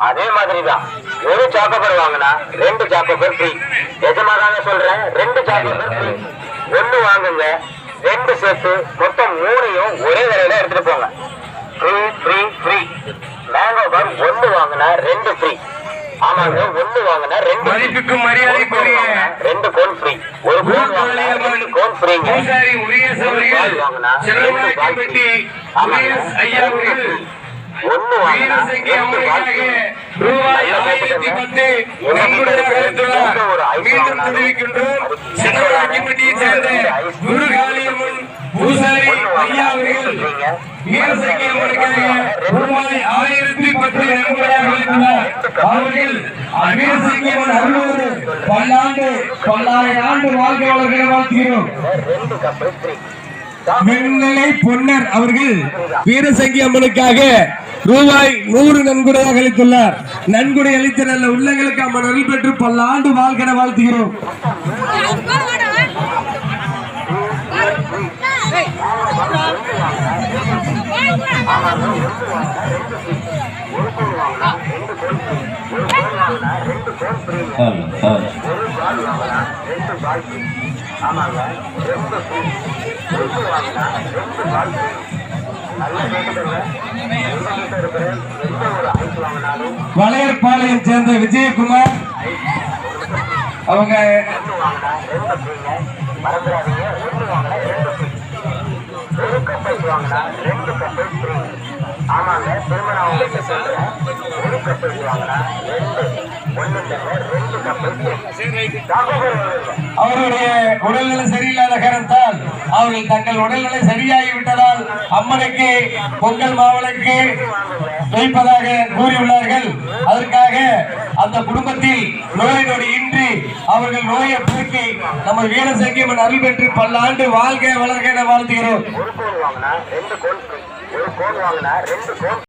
அதே மாதிரிதான். ஒரு சாக்கோபர் வாங்கினா ரெண்டு சாக்கோபர் ஃப்ரீ எஜமாதாங்க சொல்றேன்? ரெண்டு சாக்கோபர் ஃப்ரீ ஒண்ணு வாங்குங்க ரெண்டு சேர்த்து மொத்தம் மூணையும் ஒரே விலையில எடுத்துட்டு போங்க. Free free free mango bar ஒண்ணு வாங்கினா ரெண்டு ஃப்ரீ ஆமாங்க ஒண்ணு வாங்கினா ரெண்டு கோன் வாங்கினா ரெண்டு கோன் ஃப்ரீ ஒரு கோன் வாங்கினா ரெண்டு கோன் ஃப்ரீங்க செல்லமாக்கிப்பட்டி உரியஸ் ஐயா ஒண்ணு வாங்கினா ரூபாய் ஆயிரத்தி பத்து நன்கொடையாக அளித்துள்ளார் மீண்டும் தெரிவிக்கின்றோம். செல்லமாக்கிப்பட்டியை சேர்ந்த குருகாளியம்மன் பூசாரி ஐயா அவர்கள் வீரசங்கி அவர்களுக்காக ரூபாய் ஆயிரத்தி பத்து நன்கொடையாக அளித்துள்ளார். அவர்கள் வீரசங்கி அம்மன் அருள்வது பல்லாண்டு பல்லாயிரம் ஆண்டு வாழ்க்கை வளர்களை வாழ்த்துகிறோம். மின்னலை பொன்னர் அவர்கள் வீரசங்கி அம்மனுக்காக ரூபாய் நூறு நன்கொடையாக அளித்துள்ளார். நன்கொடை அளித்த நல்ல உள்ளங்களுக்கு அம்மன் அருள் பெற்று பல ஆண்டு வாழ்க்கை வாழ்த்துகிறோம். ரெண்டு ஆமாங்க வளையற்பாளையம் சேர்ந்த விஜயகுமார் அவங்க ஆமாங்க திரும்ப நான் உங்களுக்கு சொல்றேன் ஒரு கப்பல் வாங்கினா ரெண்டு அவருடைய உடல்நிலை சரியில்லாத காரணத்தால் அவர்கள் தங்கள் உடல்நிலை சரியாகி விட்டதால் அம்மனுக்கு பொங்கல் மாவனுக்கு வைப்பதாக கூறியுள்ளார்கள். அதற்காக அந்த குடும்பத்தில் நோய் நொடி இன்றி அவர்கள் நோயை போக்கி நம்ம வீரசங்கியம்மன் அருள் பெற்று பல்லாண்டு வாழ்க வளர்க என வாழ்த்துகிறோம்.